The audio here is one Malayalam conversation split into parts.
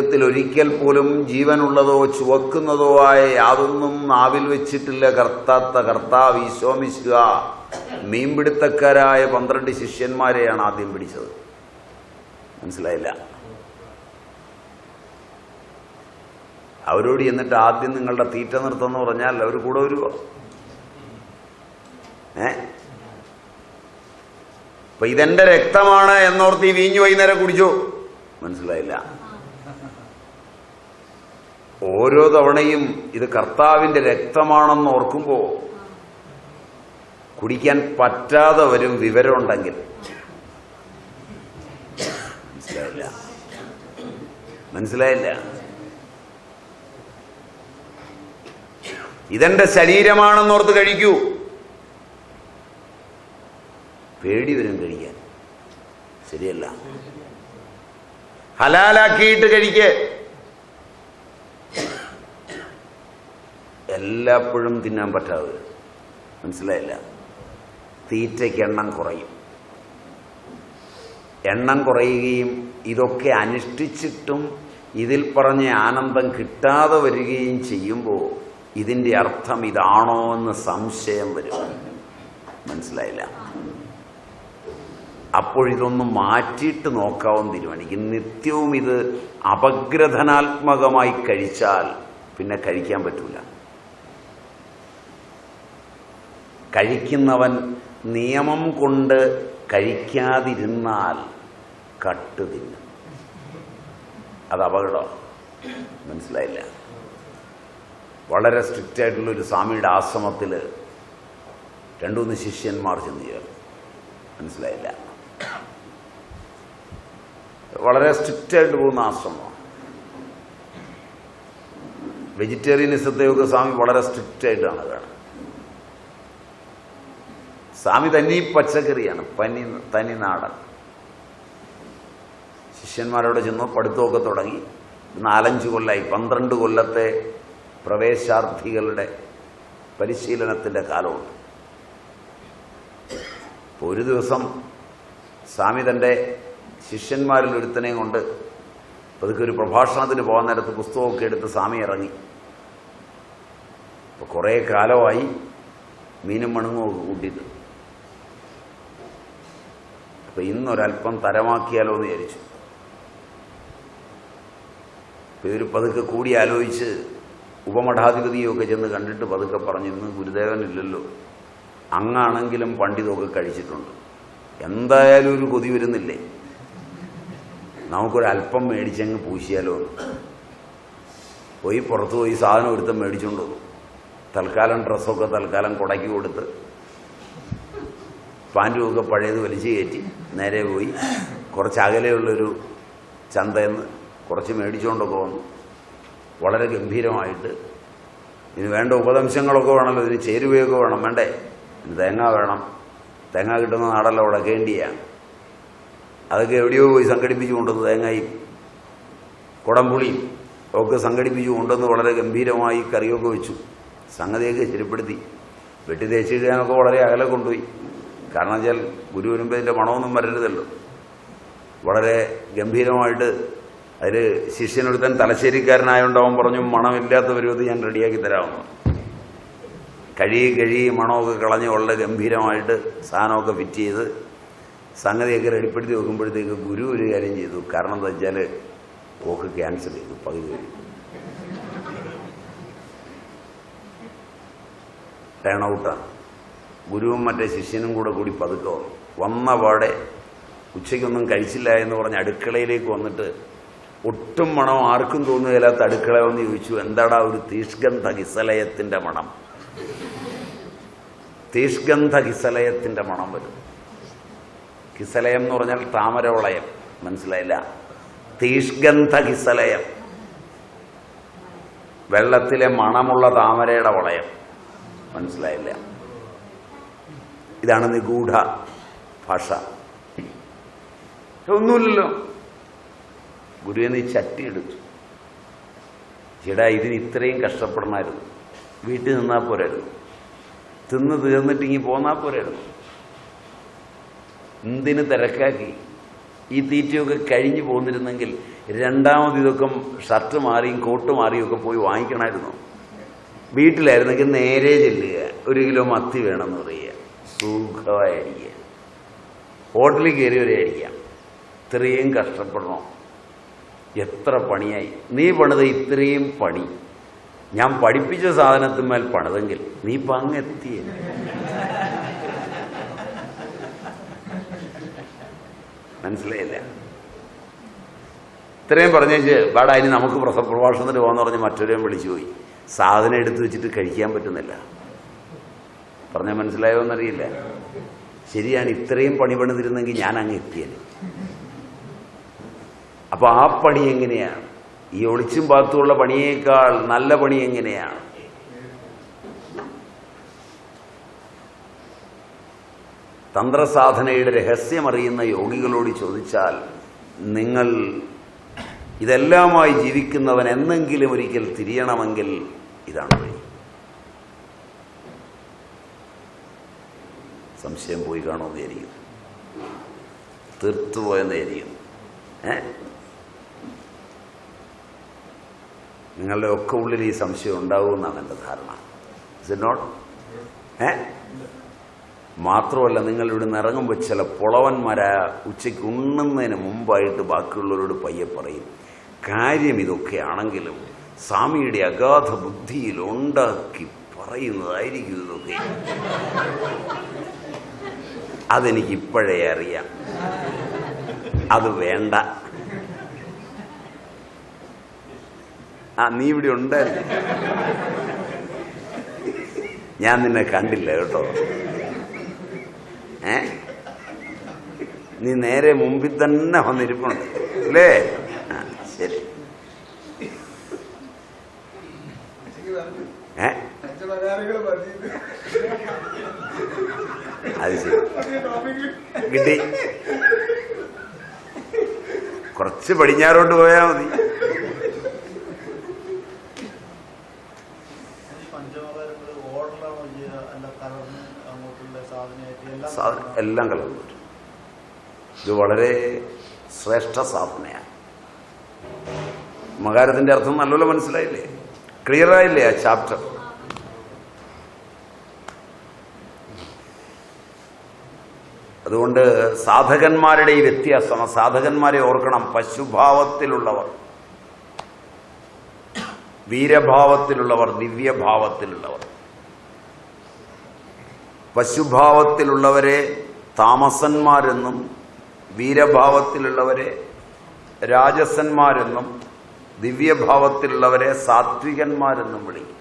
ജീവിതത്തിൽ ഒരിക്കൽ പോലും ജീവനുള്ളതോ ചുവക്കുന്നതോ ആയ യാതൊന്നും നാവിൽ വെച്ചിട്ടില്ല കർത്താത്ത കർത്താവ് ഈശോമിശുക മീൻപിടുത്തക്കാരായ പന്ത്രണ്ട് ശിഷ്യന്മാരെയാണ് ആദ്യം പിടിച്ചത്. മനസ്സിലായില്ല? അവരോട് എന്നിട്ട് ആദ്യം നിങ്ങളുടെ തീറ്റ നിർത്തം പറഞ്ഞാൽ അവർ കൂടെ വരുമോ ഏ? അപ്പൊ ഇതെന്റെ രക്തമാണ് എന്നോർത്ത് ഈ വീഞ്ഞു വൈകുന്നേരം കുടിച്ചു. മനസ്സിലായില്ല? ഓരോ തവണയും ഇത് കർത്താവിന്റെ രക്തമാണെന്ന് ഓർക്കുമ്പോ കുടിക്കാൻ പറ്റാതെ വരും വിവരമുണ്ടെങ്കിൽ. മനസ്സിലായില്ല? മനസ്സിലായില്ല? ഇതെന്റെ ശരീരമാണെന്നോർത്ത് കഴിക്കൂ. പേടി വരും കഴിക്കാൻ. ശരിയല്ല. ഹലാലാക്കിയിട്ട് കഴിക്ക്. എല്ലാപ്പോഴും തിന്നാൻ പറ്റാതെ. മനസ്സിലായില്ല? തീറ്റയ്ക്ക് എണ്ണം കുറയും. എണ്ണം കുറയുകയും ഇതൊക്കെ അനുഷ്ഠിച്ചിട്ടും ഇതിൽ പറഞ്ഞ ആനന്ദം കിട്ടാതെ വരികയും ചെയ്യുമ്പോൾ ഇതിന്റെ അർത്ഥം ഇതാണോ എന്ന് സംശയം വരും. മനസ്സിലായില്ല? അപ്പോഴിതൊന്ന് മാറ്റിയിട്ട് നോക്കാവും തീരുമാനിക്കും. നിത്യവും ഇത് അപഗ്രഥനാത്മകമായി കഴിച്ചാൽ പിന്നെ കഴിക്കാൻ പറ്റൂല. കഴിക്കുന്നവൻ നിയമം കൊണ്ട് കഴിക്കാതിരുന്നാൽ കട്ട് തിന്നും. അത് അപകടമാണ് മനസ്സിലായില്ല. വളരെ സ്ട്രിക്റ്റ് ആയിട്ടുള്ള ഒരു സ്വാമിയുടെ ആശ്രമത്തിൽ രണ്ടുമൂന്ന് ശിഷ്യന്മാർ ചെന്ന് ചേർന്നു മനസ്സിലായില്ല. വളരെ സ്ട്രിക്റ്റ് ആയിട്ട് പോകുന്ന ആശ്രമമാണ്. വെജിറ്റേറിയനിസത്തെയൊക്കെ സ്വാമി വളരെ സ്ട്രിക്റ്റ് ആയിട്ടാണ് കാണുന്നത്. സ്വാമി തനി പച്ചക്കറിയാണ്. പനി തനി നാടൻ. ശിഷ്യന്മാരോട് ചെന്നു പഠിത്തമൊക്കെ തുടങ്ങി. നാലഞ്ച് കൊല്ലായി. പന്ത്രണ്ട് കൊല്ലത്തെ പ്രവേശാർത്ഥികളുടെ പരിശീലനത്തിന്റെ കാലമുണ്ട്. ഒരു ദിവസം സ്വാമി തന്റെ ശിഷ്യന്മാരിൽ ഒരുത്തനെയും കൊണ്ട് പതുക്കെ ഒരു പ്രഭാഷണത്തിന് പോകാൻ നേരത്ത് പുസ്തകമൊക്കെ എടുത്ത് സ്വാമി ഇറങ്ങി. അപ്പോൾ കുറേ കാലമായി മീനും മണുങ്ങും കൂട്ടിയിട്ട് അപ്പോൾ ഇന്നൊരല്പം തരമാക്കിയാലോ എന്ന് വിചാരിച്ചു. ഇവർ പതുക്കെ കൂടി ആലോചിച്ച് ഉപമഠാധിപതിയൊക്കെ ചെന്ന് കണ്ടിട്ട് പതുക്കെ പറഞ്ഞു ഇന്ന് ഗുരുദേവനില്ലല്ലോ അങ്ങാണെങ്കിലും പണ്ഡിതമൊക്കെ കഴിച്ചിട്ടുണ്ട്. എന്തായാലും ഒരു കൊതി വരുന്നില്ലേ? നമുക്കൊരല്പം മേടിച്ചങ്ങ് പൂശിയാലോ പോയി പുറത്ത് പോയി സാധനം ഒരുത്തം മേടിച്ചുകൊണ്ട് തൽക്കാലം ഡ്രസ്സൊക്കെ തൽക്കാലം കുടക്കി കൊടുത്ത് പാന്റുമൊക്കെ പഴയത് വലിച്ചു കയറ്റി നേരെ പോയി. കുറച്ച് അകലെയുള്ളൊരു ചന്തയെന്ന് കുറച്ച് മേടിച്ചുകൊണ്ടൊക്കെ വന്നു. വളരെ ഗംഭീരമായിട്ട്. ഇതിന് വേണ്ട ഉപദംശങ്ങളൊക്കെ വേണമല്ലോ ഇതിന് ചേരുവയൊക്കെ വേണം. വേണ്ടേ? ഇതിന് തേങ്ങ വേണം. തേങ്ങ കിട്ടുന്ന നാടല്ല ഉടക്കേണ്ടിയാണ് അതൊക്കെ എവിടെയോ പോയി സംഘടിപ്പിച്ചു കൊണ്ടുവന്ന് തേങ്ങയും കുടംപുളിയും ഒക്കെ സംഘടിപ്പിച്ചു കൊണ്ടുവന്ന് വളരെ ഗംഭീരമായി കറിയൊക്കെ വെച്ചു. സംഗതിയൊക്കെ ശരിപ്പെടുത്തി. വെട്ടി തേച്ചിടാനൊക്കെ വളരെ അകലെ കൊണ്ടുപോയി. കാരണം വെച്ചാൽ ഗുരു വരുമ്പോൾ ഇതിന്റെ മണമൊന്നും വരരുതല്ലോ. വളരെ ഗംഭീരമായിട്ട് അതിൽ ശിഷ്യനൊരുത്തൻ തലശ്ശേരിക്കാരനായോണ്ട് അവൻ പറഞ്ഞു മണമില്ലാത്ത പരുവത്ത് ഞാൻ റെഡിയാക്കി തരാമെന്ന് കഴുകി കഴുകി മണമൊക്കെ കളഞ്ഞ് വളരെ ഗംഭീരമായിട്ട് സാധനമൊക്കെ ഫിറ്റ് ചെയ്ത് സംഗതിയൊക്കെ റെഡിപ്പെടുത്തി വെക്കുമ്പോഴത്തേക്ക് ഗുരു ഒരു കാര്യം ചെയ്തു. കാരണം എന്താ വെച്ചാൽ പോക്ക് ക്യാൻസൽ ചെയ്തു പകുതി കഴിഞ്ഞു. ടേൺ ഔട്ടാണ്. ഗുരുവും മറ്റേ ശിഷ്യനും കൂടെ കൂടി പതുക്കെ വന്ന. പാടെ ഉച്ചയ്ക്കൊന്നും കഴിച്ചില്ല എന്ന് പറഞ്ഞ് അടുക്കളയിലേക്ക് വന്നിട്ട് ഒട്ടും മണം ആർക്കും തോന്നുകയില്ലാത്ത അടുക്കള എന്ന് ചോദിച്ചു എന്താടാ ഒരു തീഷ്ഗന്ധ കിസലയത്തിന്റെ മണം? തീഷ്ഗന്ധ കിസലയത്തിന്റെ മണം വരും. കിസലയം എന്ന് പറഞ്ഞാൽ താമരവളയം. മനസ്സിലായില്ല? തീഷ്ഗന്ധ കിസലയം. വെള്ളത്തിലെ മണമുള്ള താമരയുടെ വളയം. മനസ്സിലായില്ല? ഇതാണ് നിഗൂഢ ഭാഷ. ഒന്നുമില്ലല്ലോ ഗുരുവിന് നീ ചട്ടി എടുത്തു. ചേടാ ഇതിന് ഇത്രയും കഷ്ടപ്പെടണമായിരുന്നു. വീട്ടിൽ നിന്നാൽ പോരായിരുന്നു. തിന്ന് തീർന്നിട്ട് ഇങ്ങി പോന്നാൽ പോരായിരുന്നു. എന്തിന് തിരക്കാക്കി? ഈ തീറ്റയൊക്കെ കഴിഞ്ഞു പോന്നിരുന്നെങ്കിൽ രണ്ടാമത് ഇതൊക്കെ ഷർട്ട് മാറിയും കോട്ട് മാറിയും ഒക്കെ പോയി വാങ്ങിക്കണമായിരുന്നു. വീട്ടിലായിരുന്നെങ്കിൽ നേരെ ചെല്ലുക. ഒരു കിലോ മത്തി വേണമെന്ന് പറയുക. സുഖമായി അടിക്കുക ഹോട്ടലിൽ കയറി വരെയായിരിക്കാം. ഇത്രയും കഷ്ടപ്പെടണം? എത്ര പണിയായി. നീ പണിത് ഇത്രയും പണി. ഞാൻ പഠിപ്പിച്ച സാധനത്തിന്മേൽ പണിതെങ്കിൽ നീ ഇപ്പം അങ്ങ് എത്തിയേ മനസ്സിലായില്ല? ഇത്രയും പറഞ്ഞേച്ച് വാടാ ഇനി നമുക്ക് പ്രസ പ്രഭാഷണത്തിന് പോകാന്ന് പറഞ്ഞ് മറ്റൊരു വിളിച്ചു പോയി സാധനം എടുത്തു വെച്ചിട്ട് കഴിക്കാൻ പറ്റുന്നില്ല. പറഞ്ഞാൽ മനസ്സിലായോ എന്നറിയില്ല ശരിയാണ് ഇത്രയും പണി പണിതിരുന്നെങ്കിൽ ഞാൻ അങ്ങ് എത്തിയത് അപ്പൊ ആ പണി എങ്ങനെയാണ്? ഈ ഒളിച്ചും പാത്തുമുള്ള പണിയേക്കാൾ നല്ല പണി എങ്ങനെയാണ്? തന്ത്രസാധനയുടെ രഹസ്യമറിയുന്ന യോഗികളോട് ചോദിച്ചാൽ നിങ്ങൾ ഇതെല്ലാമായി ജീവിക്കുന്നവൻ എന്നെങ്കിലും ഒരിക്കൽ തിരിയണമെങ്കിൽ ഇതാണ് വഴി. സംശയം പോയി കാണുമെന്ന് വിചാരിക്കും. തീർത്തു പോയെന്ന് വിചാരിക്കുന്നു ഏ? നിങ്ങളുടെ ഒക്കെ ഉള്ളിൽ ഈ സംശയം ഉണ്ടാവുമെന്നാണ് എന്റെ ധാരണ. ഇസ് നോട്ട് ഏ? മാത്രമല്ല നിങ്ങൾ നിന്ന് ഇറങ്ങുമ്പോൾ ചില പുളവന്മാരായ ഉച്ചയ്ക്ക് ഉണ്ണുന്നതിന് മുമ്പായിട്ട് ബാക്കിയുള്ളവരോട് പയ്യെ പറയും കാര്യം ഇതൊക്കെയാണെങ്കിലും സ്വാമിയുടെ അഗാധ ബുദ്ധിയിൽ ഉണ്ടാക്കി പറയുന്നതായിരിക്കും ഇതൊക്കെ. അതെനിക്ക് ഇപ്പോഴേ അറിയാം. അത് വേണ്ട. ആ നീ ഇവിടെ ഉണ്ടായിരുന്നു. ഞാൻ നിന്നെ കണ്ടില്ല കേട്ടോ. ഏ? നീ നേരെ മുമ്പിൽ തന്നെ വന്നിരിപ്പുണ്ട്. അല്ലേ ആ ശരി ഏ അത് ശരി കിട്ടി കുറച്ച് പടിഞ്ഞാറോട്ട് പോയാൽ മതി. എല്ലാം കലർന്നു ഇത് വളരെ ശ്രേഷ്ഠ സാധനയാണ്. മകാരത്തിന്റെ അർത്ഥം നല്ലപോലെ മനസ്സിലായില്ലേ? ക്ലിയർ ആയില്ലേ ആ ചാപ്റ്റർ അതുകൊണ്ട് സാധകന്മാരുടെ ഈ വ്യത്യാസം സാധകന്മാരെ ഓർക്കണം പശുഭാവത്തിലുള്ളവർ. വീരഭാവത്തിലുള്ളവർ ദിവ്യഭാവത്തിലുള്ളവർ. പശുഭാവത്തിലുള്ളവരെ താമസന്മാരെന്നും വീരഭാവത്തിലുള്ളവരെ രാജസന്മാരെന്നും ദിവ്യഭാവത്തിലുള്ളവരെ സാത്വികന്മാരെന്നും വിളിക്കും.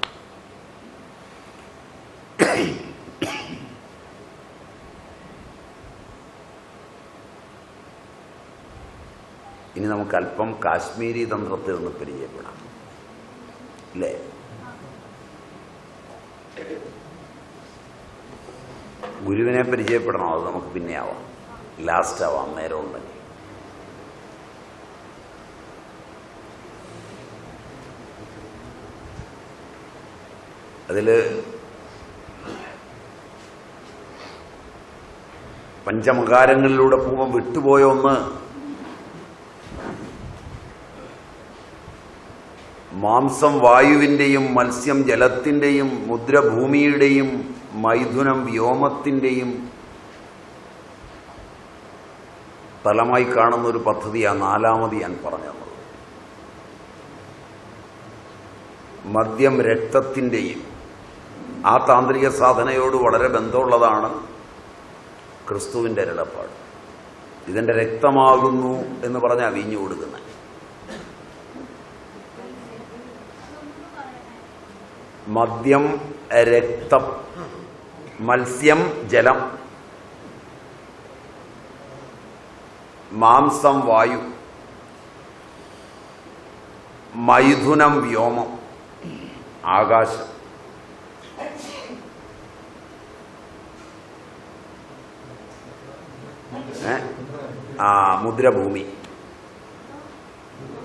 ഇനി നമുക്ക് അല്പം കാശ്മീരി തന്ത്രത്തിൽ നിന്ന് പരിചയപ്പെടാം. അല്ലേ ഗുരുവിനെ പരിചയപ്പെടണം? അത് നമുക്ക് പിന്നെ ആവാം. ലാസ്റ്റ് ആവാം. നേരം ഉണ്ടെങ്കിൽ അതിൽ പഞ്ചമകാരങ്ങളിലൂടെ പോകുമ്പോൾ വിട്ടുപോയ ഒന്ന്? മാംസം വായുവിന്റെയും മത്സ്യം ജലത്തിന്റെയും മുദ്ര ഭൂമിയുടെയും മൈഥുനം വ്യോമത്തിന്റെയും തലമായി കാണുന്ന ഒരു പദ്ധതിയാണ് നാലാമത് ഞാൻ പറഞ്ഞു തന്നത് മദ്യം രക്തത്തിന്റെയും ആ താന്ത്രിക സാധനയോട് വളരെ ബന്ധമുള്ളതാണ് ക്രിസ്തുവിന്റെ അരുളപ്പാട് ഇതിന്റെ രക്തമാകുന്നു എന്ന് പറഞ്ഞാൽ വീഞ്ഞു കൊടുക്കുന്നത് മദ്യം രക്തം മത്സ്യം ജലം. മാംസം വായു. മൈഥുനം വ്യോമം. ആകാശം? ആ മുദ്രഭൂമി.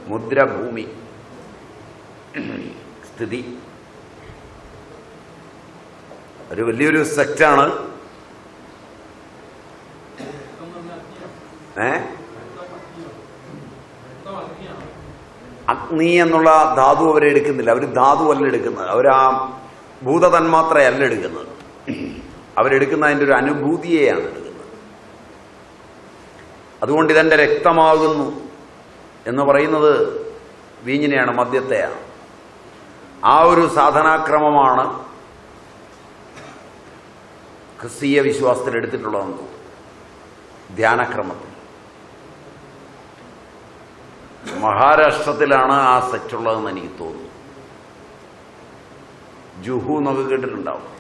മുദ്രഭൂമി. സ്ഥിതി. ഒരു വലിയൊരു സെക്റ്റാണ് ഏ? അഗ്നി എന്നുള്ള ധാതു അവരെ എടുക്കുന്നില്ല. അവർ ധാതു അല്ല എടുക്കുന്നത്. അവർ ആ ഭൂതതന്മാത്രയല്ല എടുക്കുന്നത്. അവരെടുക്കുന്ന അതിന്റെ ഒരു അനുഭൂതിയെയാണ് എടുക്കുന്നത്. അതുകൊണ്ട് ഇതെന്റെ രക്തമാകുന്നു എന്ന് പറയുന്നത് വീഞ്ഞിനെയാണ് മദ്യത്തെയാണ്. ആ ഒരു സാധനാക്രമമാണ് ക്രിസ്തീയ വിശ്വാസത്തിൽ എടുത്തിട്ടുള്ളതെന്ന് ധ്യാനക്രമത്തിൽ. മഹാരാഷ്ട്രത്തിലാണ് ആ സെറ്റ് ഉള്ളതെന്ന് എനിക്ക് തോന്നുന്നു. ജുഹു എന്നൊക്കെ കേട്ടിട്ടുണ്ടാവും.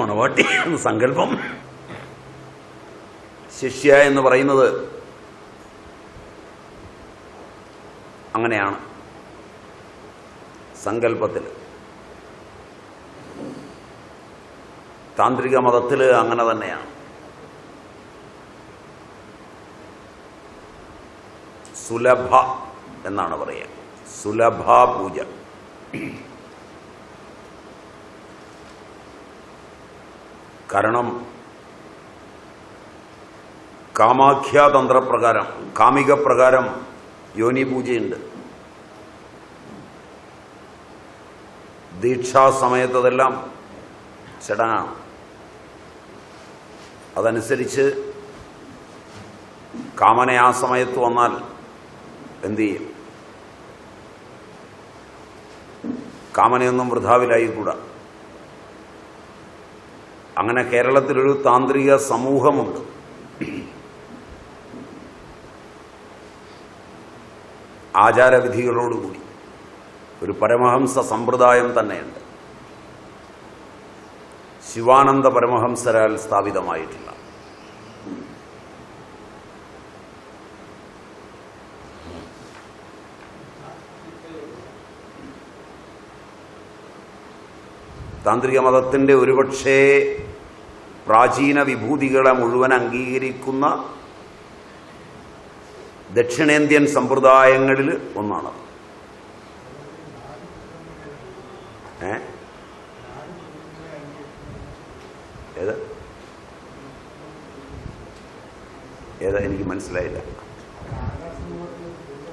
മണവാട്ടി സങ്കല്പം. ശിഷ്യ എന്ന് പറയുന്നത് അങ്ങനെയാണ് സങ്കല്പത്തിൽ താന്ത്രിക മതത്തിൽ അങ്ങനെ തന്നെയാണ്. സുലഭ എന്നാണ് പറയുക. സുലഭ പൂജ. കാരണം കാമാഖ്യാതന്ത്രപ്രകാരം കാമിക പ്രകാരം യോനി പൂജയുണ്ട്. ദീക്ഷാ സമയത്തതെല്ലാം ചടങ്ങാണ്. അതനുസരിച്ച് കാമന ആ സമയത്ത് വന്നാൽ എന്ത് ചെയ്യും? കാമനയൊന്നും വൃഥാവിലായിക്കൂടാ. അങ്ങനെ കേരളത്തിലൊരു താന്ത്രിക സമൂഹമുണ്ട്. ആചാരവിധികളോടുകൂടി. ഒരു പരമഹംസ സമ്പ്രദായം തന്നെയുണ്ട്. ശിവാനന്ദ പരമഹംസരാൽ സ്ഥാപിതമായിട്ടുള്ള താന്ത്രിക മതത്തിന്റെ ഒരുപക്ഷേ പ്രാചീന വിഭൂതികളെ മുഴുവൻ അംഗീകരിക്കുന്ന ദക്ഷിണേന്ത്യൻ സമ്പ്രദായങ്ങളിൽ ഒന്നാണ് ഏത്? ഏതാ എനിക്ക് മനസ്സിലായില്ല.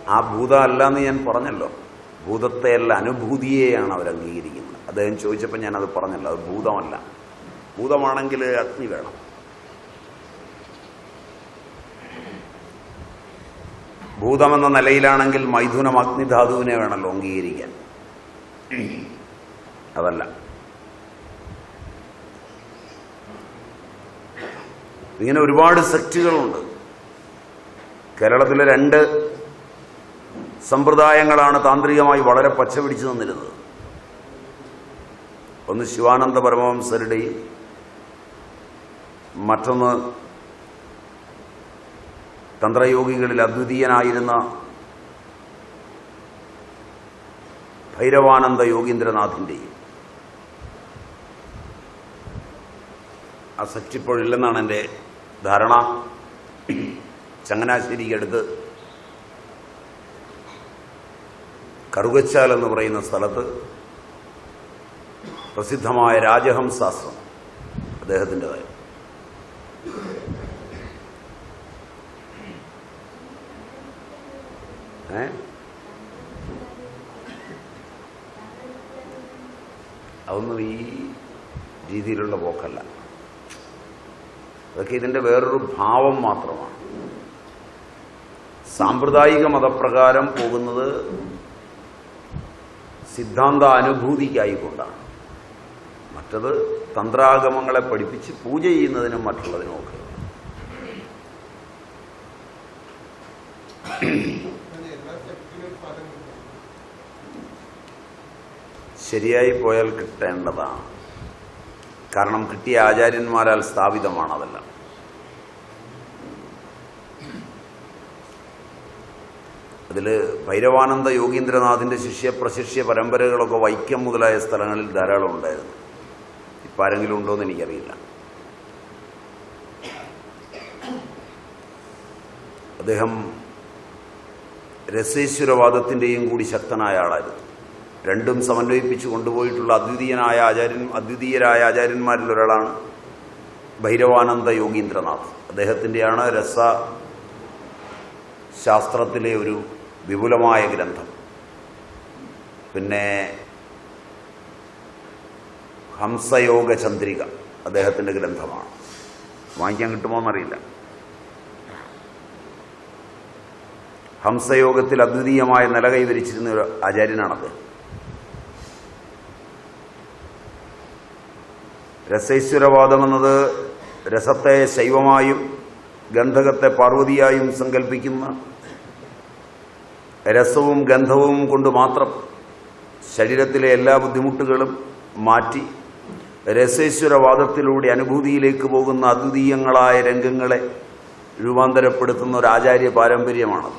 ആ ഭൂത അല്ല എന്ന് ഞാൻ പറഞ്ഞല്ലോ. ഭൂതത്തെയല്ല അനുഭൂതിയെയാണ് അവർ അംഗീകരിക്കുന്നത്. അദ്ദേഹം ചോദിച്ചപ്പോൾ ഞാനത് പറഞ്ഞല്ലോ. അത് ഭൂതമല്ല. ഭൂതമാണെങ്കിൽ അഗ്നി വേണം. ഭൂതമെന്ന നിലയിലാണെങ്കിൽ മൈഥുനം അഗ്നിധാതുവിനെ വേണമല്ലോ അംഗീകരിക്കാൻ. അതല്ല. ഇങ്ങനെ ഒരുപാട് സെക്റ്റുകളുണ്ട്. കേരളത്തിലെ രണ്ട് സമ്പ്രദായങ്ങളാണ് താന്ത്രികമായി വളരെ പച്ചപിടിച്ചു നിന്നിരുന്നത് ഒന്ന് ശിവാനന്ദ പരമവംസരുടെയും മറ്റൊന്ന് തന്ത്രയോഗികളിൽ അദ്വിതീയനായിരുന്ന ഭൈരവാനന്ദ യോഗീന്ദ്രനാഥിന്റെയും ആ സെറ്റ് ഇപ്പോഴില്ലെന്നാണ് എന്റെ ധാരണ. ചങ്ങനാശ്ശേരിക്കടുത്ത് കറുകച്ചാൽ എന്ന് പറയുന്ന സ്ഥലത്ത് പ്രസിദ്ധമായ രാജഹംസാസ്ത്രം അദ്ദേഹത്തിന്റെതായ അതൊന്നും ഈ രീതിയിലുള്ള പോക്കല്ല. അതൊക്കെ ഇതിന്റെ വേറൊരു ഭാവം മാത്രമാണ്. സാമ്പ്രദായിക മതപ്രകാരം പോകുന്നത് സിദ്ധാന്ത അനുഭൂതിക്കായിക്കൊണ്ടാണ് മറ്റത് തന്ത്രാഗമങ്ങളെ പഠിപ്പിച്ച് പൂജ ചെയ്യുന്നതിനും മറ്റുള്ളതിനും ഒക്കെ. ശരിയായി പോയാൽ കിട്ടേണ്ടതാണ്. കാരണം കിട്ടിയ ആചാര്യന്മാരാൽ സ്ഥാപിതമാണ് അതെല്ലാം. അതിൽ ഭൈരവാനന്ദ യോഗീന്ദ്രനാഥിന്റെ ശിഷ്യ പ്രശിഷ്യ പരമ്പരകളൊക്കെ വൈക്കം മുതലായ സ്ഥലങ്ങളിൽ ധാരാളം ഉണ്ടായിരുന്നു. ഇപ്പം ആരെങ്കിലും ഉണ്ടോ എന്ന് എനിക്കറിയില്ല. അദ്ദേഹം രസേശ്വരവാദത്തിന്റെയും കൂടി ശക്തനായ ആളായിരുന്നു. രണ്ടും സമന്വയിപ്പിച്ച് കൊണ്ടുപോയിട്ടുള്ള അദ്വിതീയനായ ആചാര്യൻ അദ്വിതീയരായ ആചാര്യന്മാരിൽ ഒരാളാണ് ഭൈരവാനന്ദ യോഗീന്ദ്രനാഥ്. അദ്ദേഹത്തിന്റെയാണ് രസ ശാസ്ത്രത്തിലെ ഒരു വിപുലമായ ഗ്രന്ഥം. പിന്നെ ഹംസയോഗ ചന്ദ്രിക അദ്ദേഹത്തിന്റെ ഗ്രന്ഥമാണ്. വാങ്ങിക്കാൻ കിട്ടുമോ എന്നറിയില്ല. ഹംസയോഗത്തിൽ അദ്വിതീയമായ നില കൈവരിച്ചിരുന്ന ഒരു ആചാര്യനാണത് രസേശ്വരവാദം എന്നത് രസത്തെ ശൈവമായും ഗന്ധകത്തെ പാർവതിയായും സങ്കല്പിക്കുന്ന രസവും ഗന്ധവും കൊണ്ട് മാത്രം ശരീരത്തിലെ എല്ലാ ബുദ്ധിമുട്ടുകളും മാറ്റി രസേശ്വരവാദത്തിലൂടെ അനുഭൂതിയിലേക്ക് പോകുന്ന അദ്വിതീയങ്ങളായ രംഗങ്ങളെ രൂപാന്തരപ്പെടുത്തുന്ന ഒരു ആചാര്യ പാരമ്പര്യമാണ്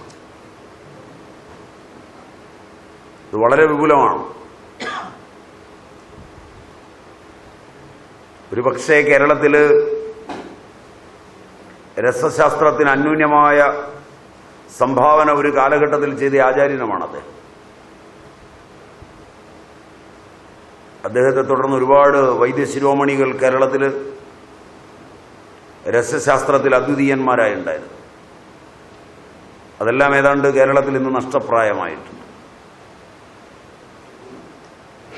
ഇത് വളരെ വിപുലമാണ്. ഒരു പക്ഷേ കേരളത്തിൽ രസശാസ്ത്രത്തിന് അന്യൂന്യമായ സംഭാവന ഒരു കാലഘട്ടത്തിൽ ചെയ്ത ആചാര്യനുമാണത്. അദ്ദേഹത്തെ തുടർന്ന് ഒരുപാട് വൈദ്യശിരോമണികൾ കേരളത്തിൽ രസശാസ്ത്രത്തിൽ അദ്വിതീയന്മാരായി ഉണ്ടായിരുന്നു അതെല്ലാം ഏതാണ്ട് കേരളത്തിൽ ഇന്ന് നഷ്ടപ്രായമായിട്ടുണ്ട്.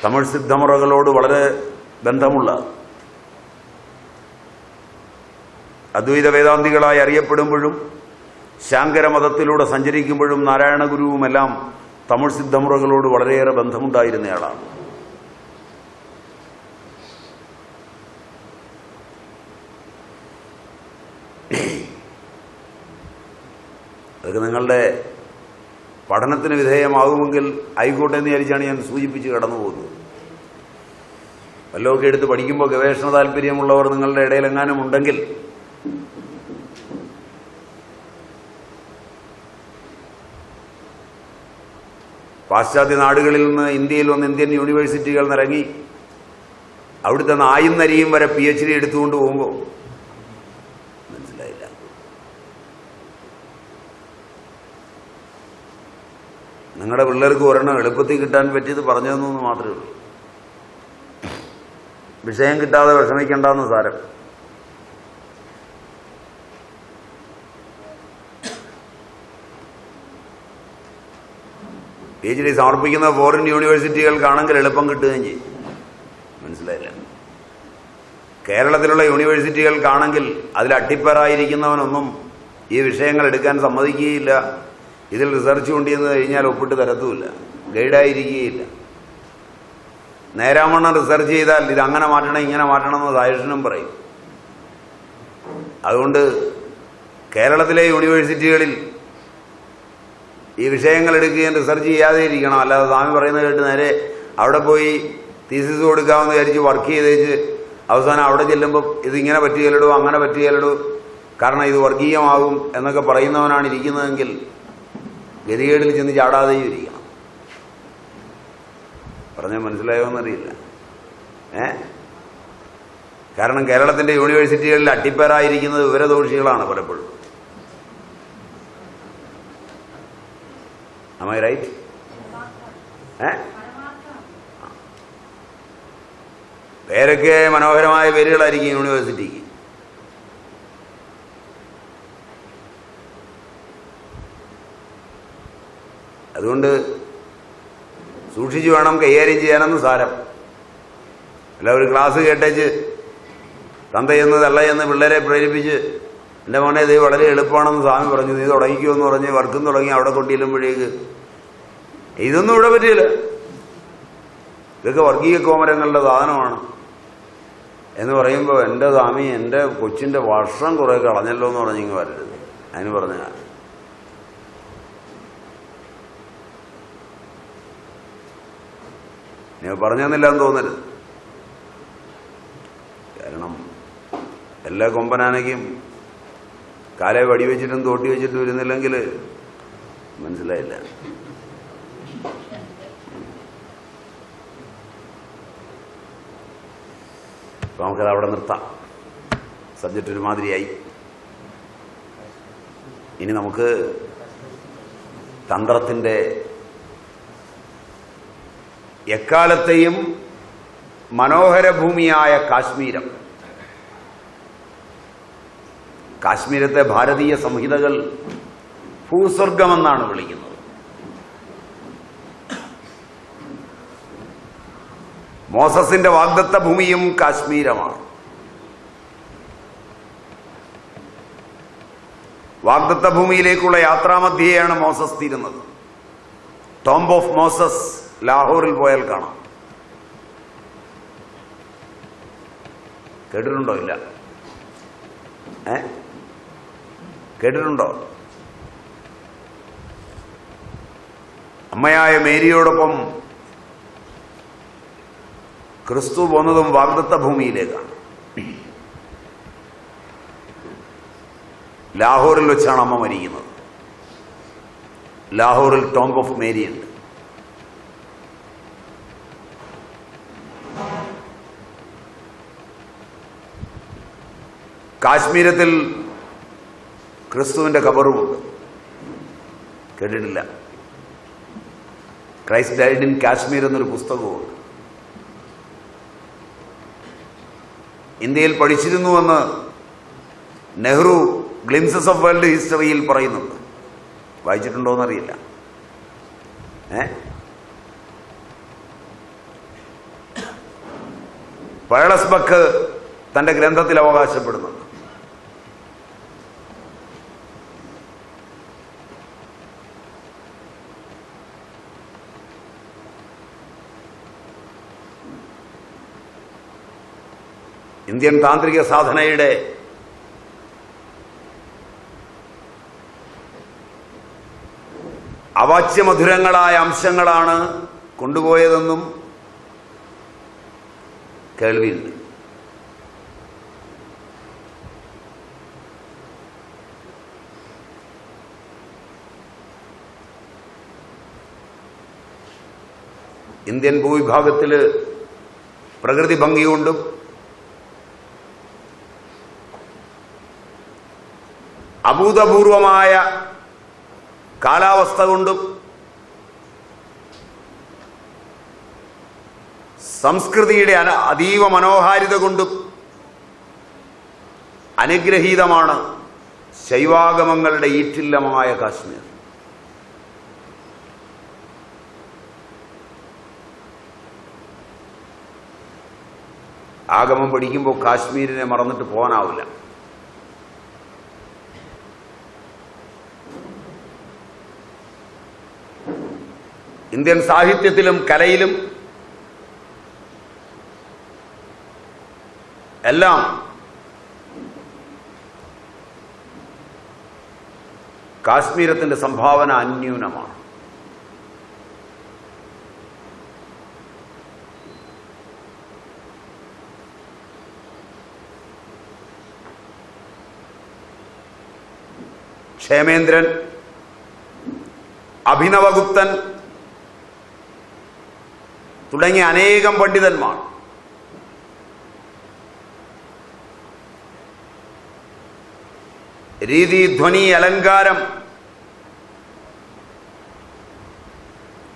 തമിഴ് സിദ്ധമുറകളോട് വളരെ ബന്ധമുള്ള അദ്വൈത വേദാന്തികളായി അറിയപ്പെടുമ്പോഴും ശാങ്കര മതത്തിലൂടെ സഞ്ചരിക്കുമ്പോഴും നാരായണ ഗുരുവുമെല്ലാം തമിഴ് സിദ്ധമുറകളോട് വളരെയേറെ ബന്ധമുണ്ടായിരുന്നയാളാണ് അതൊക്കെ നിങ്ങളുടെ പഠനത്തിന് വിധേയമാകുമെങ്കിൽ ആയിക്കോട്ടെ എന്ന് വിചാരിച്ചാണ് ഞാൻ സൂചിപ്പിച്ച് കടന്നു പോകുന്നത്. വല്ലതൊക്കെ എടുത്ത് പഠിക്കുമ്പോൾ ഗവേഷണ താല്പര്യമുള്ളവർ നിങ്ങളുടെ ഇടയിലെങ്ങാനും ഉണ്ടെങ്കിൽ പാശ്ചാത്യ നാടുകളിൽ നിന്ന് ഇന്ത്യയിൽ വന്ന് ഇന്ത്യൻ യൂണിവേഴ്സിറ്റികൾ നിറങ്ങി അവിടുത്തെ നായും നരിയും വരെ പി എച്ച് ഡി എടുത്തുകൊണ്ട് പോകുമ്പോൾ മനസ്സിലായില്ല. നിങ്ങളുടെ പിള്ളേർക്ക് ഒരെണ്ണം എളുപ്പത്തിൽ കിട്ടാൻ പറ്റിയത് പറഞ്ഞു തന്നു മാത്രമേ ഉള്ളൂ. വിഷയം കിട്ടാതെ വിഷമിക്കേണ്ടെന്ന് സാരം. പി എച്ച് ഡി സമർപ്പിക്കുന്ന ഫോറിൻ യൂണിവേഴ്സിറ്റികൾക്കാണെങ്കിൽ എളുപ്പം കിട്ടുകയും ചെയ്യും. മനസ്സിലായില്ല? കേരളത്തിലുള്ള യൂണിവേഴ്സിറ്റികൾക്കാണെങ്കിൽ അതിൽ അട്ടിപ്പറായിരിക്കുന്നവനൊന്നും ഈ വിഷയങ്ങൾ എടുക്കാൻ സമ്മതിക്കുകയില്ല. ഇതിൽ റിസർച്ച് കൊണ്ടിരുന്ന് കഴിഞ്ഞാൽ ഒപ്പിട്ട് തരത്തുമില്ല. ഗൈഡായിരിക്കുകയില്ല. നേരാമണ്ണം റിസർച്ച് ചെയ്താൽ ഇത് അങ്ങനെ മാറ്റണം ഇങ്ങനെ മാറ്റണം എന്ന് സജഷനും പറയും. അതുകൊണ്ട് കേരളത്തിലെ യൂണിവേഴ്സിറ്റികളിൽ ഈ വിഷയങ്ങൾ എടുക്കുകയും റിസർച്ച് ചെയ്യാതെ ഇരിക്കണം അല്ലാതെ സ്വാമി പറയുന്നത് കേട്ട് നേരെ അവിടെ പോയി തീസിസ് കൊടുക്കാമെന്ന് വിചാരിച്ച് വർക്ക് ചെയ്തേച്ച് അവസാനം അവിടെ ചെല്ലുമ്പോൾ ഇതിങ്ങനെ പറ്റിയല്ലടൂ അങ്ങനെ പറ്റിയല്ലടൂ കാരണം ഇത് വർഗീയമാകും എന്നൊക്കെ പറയുന്നവനാണ് ഇരിക്കുന്നതെങ്കിൽ ഗതികേടിൽ ചെന്ന് ചാടാതെയും ഇരിക്കണം. പറഞ്ഞാൽ മനസ്സിലായോ എന്നറിയില്ല ഏ? കാരണം കേരളത്തിന്റെ യൂണിവേഴ്സിറ്റികളിൽ അട്ടിപ്പേറായിരിക്കുന്നത് വിവരദോഷികളാണ് പലപ്പോഴും. Am I right? ഏ പേരൊക്കെ മനോഹരമായ പേരുകളായിരിക്കും യൂണിവേഴ്സിറ്റിക്ക് അതുകൊണ്ട് സൂക്ഷിച്ചു വേണം കൈകാര്യം ചെയ്യാനെന്ന് സാരം. അല്ല ഒരു ക്ലാസ് കേട്ടേച്ച് തന്തയെന്ന് തള്ളയെന്ന് പിള്ളേരെ പ്രേരിപ്പിച്ച് എന്റെ മോനെ ഇത് വളരെ എളുപ്പമാണെന്ന് സ്വാമി പറഞ്ഞു. നീ തുടങ്ങിക്കുമെന്ന് പറഞ്ഞ് വർക്കും തുടങ്ങി അവിടെ കൊണ്ടില്ലുമ്പോഴേക്ക് ഇതൊന്നും ഇവിടെ പറ്റിയില്ല. ഇതൊക്കെ വർഗീയ കോമരങ്ങളുടെ സാധനമാണ്. എന്ന് പറയുമ്പോൾ എന്റെ സ്വാമി എന്റെ കൊച്ചിന്റെ വർഷം കുറേ കളഞ്ഞല്ലോ എന്ന് പറഞ്ഞിങ്ങ് വരരുത്. അതിന് പറഞ്ഞ ഞാൻ പറഞ്ഞെന്നില്ല എന്ന് തോന്നരുത്. കാരണം എല്ലാ കൊമ്പനാനയ്ക്കും കാലെ വടിവെച്ചിട്ടും തോട്ടി വെച്ചിട്ടും വരുന്നില്ലെങ്കിൽ മനസ്സിലായില്ല. അപ്പൊ നമുക്കത് അവിടെ നിർത്താം. സബ്ജക്റ്റ് ഒരുമാതിരിയായി. ഇനി നമുക്ക് തന്ത്രത്തിന്റെ എക്കാലത്തെയും മനോഹര ഭൂമിയായ കാശ്മീരം കാശ്മീരത്തെ ഭാരതീയ സംഹിതകൾ ഭൂസ്വർഗമെന്നാണ് വിളിക്കുന്നത്. മോസസിന്റെ വാഗ്ദത്ത ഭൂമിയും കാശ്മീരമാണ്. വാഗ്ദത്ത ഭൂമിയിലേക്കുള്ള യാത്രാമധ്യേയാണ് മോസസ് തീരുന്നത്. ടോംബ് ഓഫ് മോസസ് ലാഹോറിൽ പോയാൽ കാണാം. കേട്ടിട്ടുണ്ടോ ഇല്ല? ഏ? കേട്ടിട്ടുണ്ടോ? അമ്മയായ മേരിയോടൊപ്പം ക്രിസ്തു പോന്നതും വാഗ്ദത്ത ഭൂമിയിലേക്കാണ്. ലാഹോറിൽ വെച്ചാണ് അമ്മ മരിക്കുന്നത്. ലാഹോറിൽ ടോംബ് ഓഫ് മേരി ഉണ്ട് കാശ്മീരത്തിൽ ക്രിസ്തുവിന്റെ കബറുമുണ്ട് കേട്ടിട്ടില്ല. ക്രൈസ്റ്റ് ഡൈഡ് ഇൻ കാശ്മീർ എന്നൊരു പുസ്തകമുണ്ട് ഇന്ത്യയിൽ പഠിച്ചിരുന്നുവെന്ന് നെഹ്റു ഗ്ലിംസസ് ഓഫ് വേൾഡ് ഹിസ്റ്ററിയിൽ പറയുന്നുണ്ട്. വായിച്ചിട്ടുണ്ടോ എന്നറിയില്ല ഏ? പഴസ്ബക്ക് തന്റെ ഗ്രന്ഥത്തിൽ അവകാശപ്പെടുന്നുണ്ട്. ഇന്ത്യൻ താന്ത്രിക സാധനയുടെ അവാച്യമധുരങ്ങളായ അംശങ്ങളാണ് കൊണ്ടുപോയതെന്നും കേൾവിയുണ്ട് ഇന്ത്യൻ ഭൂവിഭാഗത്തിൽ പ്രകൃതി ഭംഗി അഭൂതപൂർവമായ കാലാവസ്ഥ കൊണ്ടും സംസ്കൃതിയുടെ അതീവ മനോഹാരിത കൊണ്ടും അനുഗ്രഹീതമാണ് ശൈവാഗമങ്ങളുടെ ഈറ്റില്ലമായ കാശ്മീർ. ആഗമം പഠിക്കുമ്പോൾ കാശ്മീരിനെ മറന്നിട്ട് പോകാനാവില്ല. ഇന്ത്യൻ സാഹിത്യത്തിലും കലയിലും എല്ലാം കാശ്മീരത്തിന്റെ സംഭാവന അന്യൂനമാണ്. ക്ഷേമേന്ദ്രൻ അഭിനവഗുപ്തൻ തുടങ്ങിയ അനേകം പണ്ഡിതന്മാർ. രീതി ധ്വനി അലങ്കാരം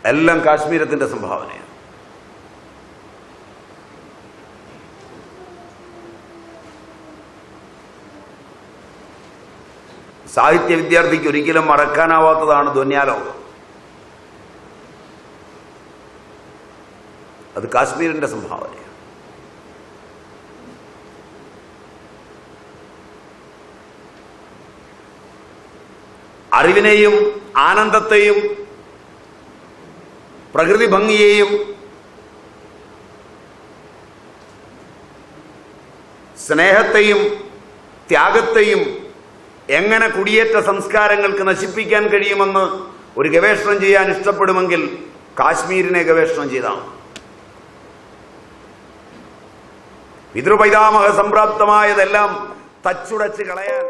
എല്ലാം കാശ്മീരത്തിന്റെ സംഭാവനയാണ്. സാഹിത്യ വിദ്യാർത്ഥിക്ക് ഒരിക്കലും മറക്കാനാവാത്തതാണ് ധ്വന്യാലോകം. അത് കാശ്മീരിന്റെ സംഭാവനയാണ്. അറിവിനെയും ആനന്ദത്തെയും പ്രകൃതി ഭംഗിയെയും സ്നേഹത്തെയും ത്യാഗത്തെയും എങ്ങനെ കുടിയേറ്റ സംസ്കാരങ്ങൾക്ക് നശിപ്പിക്കാൻ കഴിയുമെന്ന് ഒരു ഗവേഷണം ചെയ്യാൻ ഇഷ്ടപ്പെടുമെങ്കിൽ കാശ്മീരിനെ ഗവേഷണം ചെയ്താണ് പിതൃപൈതാമഹ സംപ്രാപ്തമായതെല്ലാം തച്ചുടച്ച് കളയാൻ